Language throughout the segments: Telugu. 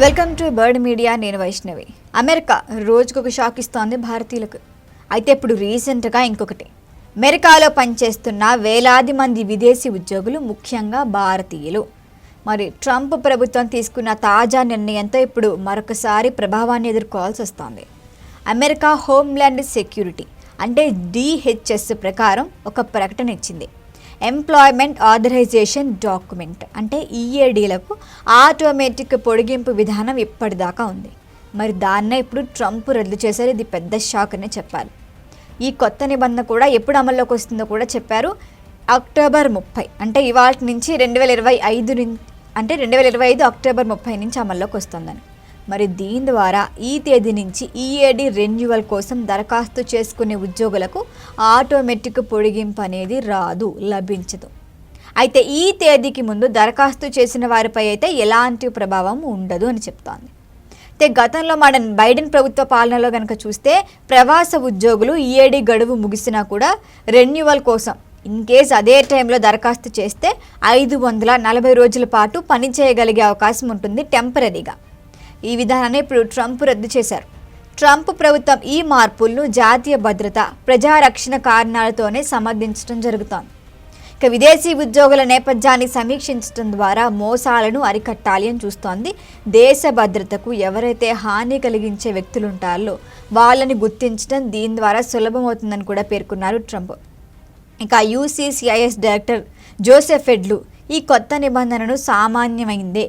వెల్కమ్ టు బర్డ్ మీడియా నేను వైష్ణవి. అమెరికా రోజుకొక షాక్ ఇస్తోంది భారతీయులకు. అయితే ఇప్పుడు రీసెంట్గా ఇంకొకటి. అమెరికాలో పనిచేస్తున్న వేలాది మంది విదేశీ ఉద్యోగులు ముఖ్యంగా భారతీయులు. మరి ట్రంప్ ప్రభుత్వం తీసుకున్న తాజా నిర్ణయంతో ఇప్పుడు మరొకసారి ప్రభావాన్ని ఎదుర్కోవాల్సి వస్తోంది. అమెరికా హోమ్ల్యాండ్ సెక్యూరిటీ అంటే డిహెచ్ఎస్ ప్రకారం ఒక ప్రకటన ఇచ్చింది. ఎంప్లాయ్మెంట్ ఆథరైజేషన్ డాక్యుమెంట్ అంటే ఈఏడీలకు ఆటోమేటిక్ పొడిగింపు విధానం ఇప్పటిదాకా ఉంది. మరి దాన్నే ఇప్పుడు ట్రంప్ రద్దు చేశారు. ఇది పెద్ద షాక్ అనే చెప్పాలి. ఈ కొత్త నిబంధన కూడా ఎప్పుడు అమల్లోకి వస్తుందో కూడా చెప్పారు. అక్టోబర్ ముప్పై. అంటే ఇవాటి నుంచి రెండు వేల ఇరవై ఐదు అంటే రెండు వేల ఇరవై ఐదు అక్టోబర్ ముప్పై నుంచి అమల్లోకి వస్తుందని. మరి దీని ద్వారా ఈ తేదీ నుంచి ఈఏడి రెన్యువల్ కోసం దరఖాస్తు చేసుకునే ఉద్యోగులకు ఆటోమేటిక్ పొడిగింపు అనేది రాదు లభించదు. అయితే ఈ తేదీకి ముందు దరఖాస్తు చేసిన వారిపై అయితే ఎలాంటి ప్రభావం ఉండదు అని చెప్తోంది. అయితే గతంలో మన బైడెన్ ప్రభుత్వ పాలనలో కనుక చూస్తే ప్రవాస ఉద్యోగులు ఈఏడి గడువు ముగిసినా కూడా రెన్యువల్ కోసం ఇన్ కేస్ అదే టైంలో దరఖాస్తు చేస్తే ఐదు వందల నలభై రోజుల పాటు పని చేయగలిగే అవకాశం ఉంటుంది టెంపరీగా. ఈ విధానాన్ని ఇప్పుడు ట్రంప్ రద్దు చేశారు. ట్రంప్ ప్రభుత్వం ఈ మార్పులను జాతీయ భద్రత ప్రజారక్షణ కారణాలతోనే సమర్థించడం జరుగుతోంది. ఇక విదేశీ ఉద్యోగుల నేపథ్యాన్ని సమీక్షించడం ద్వారా మోసాలను అరికట్టాలి అని చూస్తోంది. దేశ భద్రతకు ఎవరైతే హాని కలిగించే వ్యక్తులు ఉంటారో వాళ్ళని గుర్తించడం దీని ద్వారా సులభమవుతుందని కూడా పేర్కొన్నారు ట్రంప్. ఇక యూసీసీఐఎస్ డైరెక్టర్ జోసెఫ్ ఎడ్లు ఈ కొత్త నిబంధనను సామాన్యమైందే.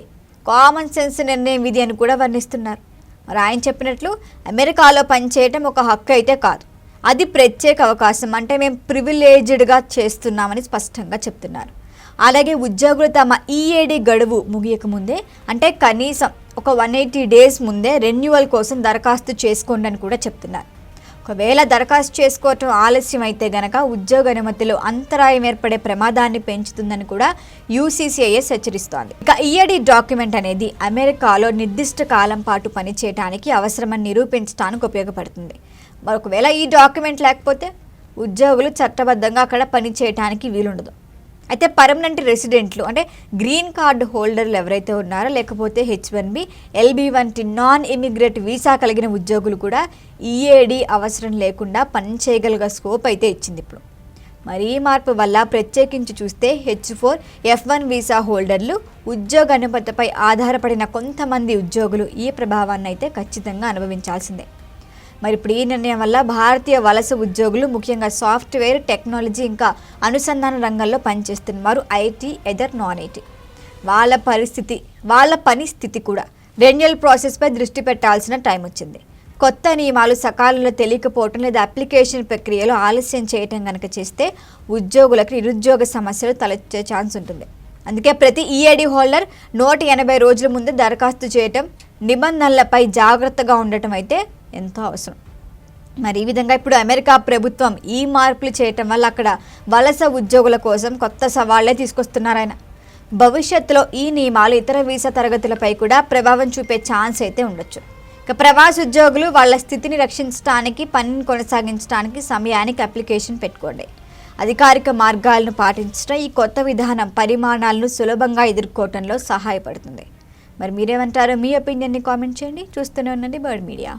కామన్ సెన్స్ నిర్ణయం విధి అని కూడా వర్ణిస్తున్నారు. మరి ఆయన చెప్పినట్లు అమెరికాలో పనిచేయటం ఒక హక్కు అయితే కాదు. అది ప్రత్యేక అవకాశం. అంటే మేము ప్రివిలేజ్డ్గా చేస్తున్నామని స్పష్టంగా చెప్తున్నారు. అలాగే ఉద్యోగులు తమ ఈఏడి గడువు ముగియక ముందే అంటే కనీసం ఒక వన్ ఎయిటీ డేస్ ముందే రెన్యువల్ కోసం దరఖాస్తు చేసుకోండి అని కూడా చెప్తున్నారు. ఒకవేళ దరఖాస్తు చేసుకోవటం ఆలస్యం అయితే గనక ఉద్యోగ అనుమతిలో అంతరాయం ఏర్పడే ప్రమాదాన్ని పెంచుతుందని కూడా యూసీసీఐఎస్ హెచ్చరిస్తోంది. ఇక ఈఏడి డాక్యుమెంట్ అనేది అమెరికాలో నిర్దిష్ట కాలం పాటు పనిచేయడానికి అవసరమని నిరూపించడానికి ఉపయోగపడుతుంది. మరొకవేళ ఈ డాక్యుమెంట్ లేకపోతే ఉద్యోగులు చట్టబద్ధంగా అక్కడ పనిచేయడానికి వీలుండదు. అయితే పర్మనెంట్ రెసిడెంట్లు అంటే గ్రీన్ కార్డు హోల్డర్లు ఎవరైతే ఉన్నారో లేకపోతే హెచ్ వన్ బి ఎల్బీ వంటి నాన్ ఇమిగ్రేట్ వీసా కలిగిన ఉద్యోగులు కూడా ఈఏడి అవసరం లేకుండా పనిచేయగలిగే స్కోప్ అయితే ఇచ్చింది ఇప్పుడు. మరీ మార్పు వల్ల ప్రత్యేకించి చూస్తే H four F one visa హోల్డర్లు ఉద్యోగ అనుమతిపై ఆధారపడిన కొంతమంది ఉద్యోగులు ఈ ప్రభావాన్ని అయితే ఖచ్చితంగా అనుభవించాల్సిందే. మరి ఇప్పుడు ఈ నిర్ణయం వల్ల భారతీయ వలస ఉద్యోగులు ముఖ్యంగా సాఫ్ట్వేర్ టెక్నాలజీ ఇంకా అనుసంధాన రంగంలో పనిచేస్తున్నారు ఐటీ ఎదర్ నాన్ ఐటీ వాళ్ళ పరిస్థితి వాళ్ళ పని స్థితి కూడా రెన్యువల్ ప్రాసెస్పై దృష్టి పెట్టాల్సిన టైం వచ్చింది. కొత్త నియమాలు సకాలంలో తెలియకపోవటం లేదా అప్లికేషన్ ప్రక్రియలో ఆలస్యం చేయటం కనుక చేస్తే ఉద్యోగులకు నిరుద్యోగ సమస్యలు తలెత్తే ఛాన్స్ ఉంటుంది. అందుకే ప్రతి ఈఐడి హోల్డర్ నూట ఎనభై రోజుల ముందు దరఖాస్తు చేయటం నిబంధనలపై జాగ్రత్తగా ఉండటం అయితే ఎంతో అవసరం. మరి ఈ విధంగా ఇప్పుడు అమెరికా ప్రభుత్వం ఈ మార్పులు చేయటం వల్ల అక్కడ వలస ఉద్యోగుల కోసం కొత్త సవాళ్ళే తీసుకొస్తున్నారు ఆయన. భవిష్యత్తులో ఈ నియమాలు ఇతర వీసా తరగతులపై కూడా ప్రభావం చూపే ఛాన్స్ అయితే ఉండొచ్చు. ఇక ప్రవాస ఉద్యోగులు వాళ్ళ స్థితిని రక్షించడానికి పనిని కొనసాగించడానికి సమయానికి అప్లికేషన్ పెట్టుకోండి. అధికారిక మార్గాలను పాటించడం ఈ కొత్త విధానం పరిమాణాలను సులభంగా ఎదుర్కోవటంలో సహాయపడుతుంది. మరి మీరేమంటారో మీ ఒపీనియన్ని కామెంట్ చేయండి. చూస్తూనే ఉండండి బర్డ్ మీడియా.